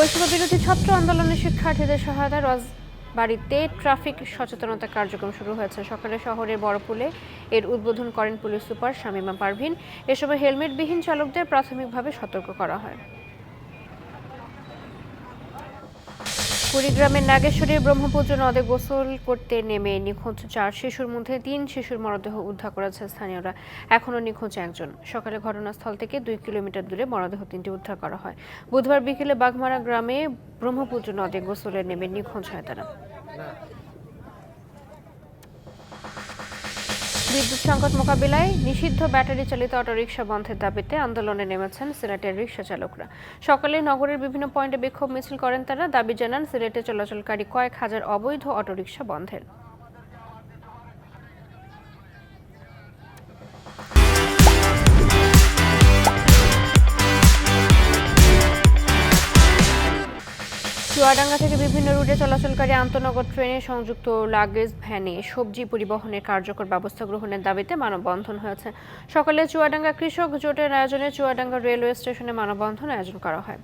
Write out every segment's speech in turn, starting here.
বৈষম্য বিরোধী ছাত্র আন্দোলনের শিক্ষার্থীদের সহায়তায় রাজবাড়িতে ট্রাফিক সচেতনতা কার্যক্রম শুরু হয়েছে। সকালে শহরের বড়পুলে এর উদ্বোধন করেন পুলিশ সুপার শামিমা পারভিন। এ সময় হেলমেটবিহীন চালকদের প্রাথমিকভাবে সতর্ক করা হয়। কুড়িগ্রামের নাগেশ্বরীর ব্রহ্মপুত্র নদে গোসল করতে নেমে নিখোঁজ চার শিশুর মধ্যে তিন শিশুর মরদেহ উদ্ধার করেছে স্থানীয়রা। এখনও নিখোঁজ একজন। সকালে ঘটনাস্থল থেকে দুই কিলোমিটার দূরে মরদেহ তিনটি উদ্ধার করা হয়। বুধবার বিকেলে বাঘমারা গ্রামে ব্রহ্মপুত্র নদে গোসলে নেমে নিখোঁজ হয় তারা। বিদ্যুৎ সংকট মোকাবিলায় নিষিদ্ধ ব্যাটারি চালিত অটোরিকশা বন্ধের দাবিতে আন্দোলনে নেমেছেন সিলেটের রিকশা চালকরা। সকালে নগরের বিভিন্ন পয়েন্টে বিক্ষোভ মিছিল করেন তারা। দাবি জানান, সিলেটে চলাচলকারী কয়েক হাজার অবৈধ অটোরিকশা বন্ধের। চুয়াডাঙ্গা থেকে বিভিন্ন রুটে চলাচলকারী আন্তনগর ট্রেনে সংযুক্ত লাগেজ, ভ্যানে সবজি পরিবহনের কার্যকর ব্যবস্থা গ্রহণের দাবিতে মানববন্ধন হয়েছে। সকালে চুয়াডাঙ্গা কৃষক জোটের আয়োজনে চুয়াডাঙ্গা রেলওয়ে স্টেশনে মানববন্ধন আয়োজন করা হয়।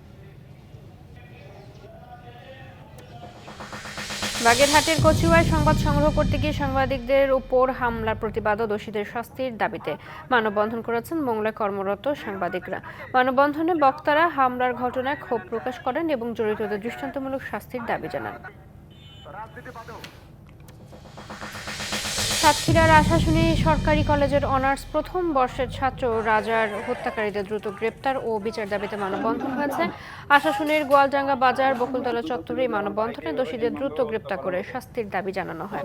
বাগেরহাটের কচুয়ায় সংবাদ সংগ্রহ করতে গিয়ে সাংবাদিকদের উপর হামলার প্রতিবাদ ও দোষীদের শাস্তির দাবিতে মানববন্ধন করেছেন মোংলায় কর্মরত সাংবাদিকরা। মানববন্ধনে বক্তারা হামলার ঘটনায় ক্ষোভ প্রকাশ করেন এবং জড়িতদের দৃষ্টান্তমূলক শাস্তির দাবি জানান। সাতক্ষীরার আশাশুনি সরকারি কলেজের অনার্স প্রথম বর্ষের ছাত্র রাজার হত্যাকারীদের দ্রুত গ্রেপ্তার ও বিচার দাবিতে মানববন্ধন হয়েছে। আশাশুনির গোয়ালডাঙ্গা বাজার, বকুলতলা চত্বরে এই মানববন্ধনে দোষীদের দ্রুত গ্রেপ্তার করে শাস্তির দাবি জানানো হয়।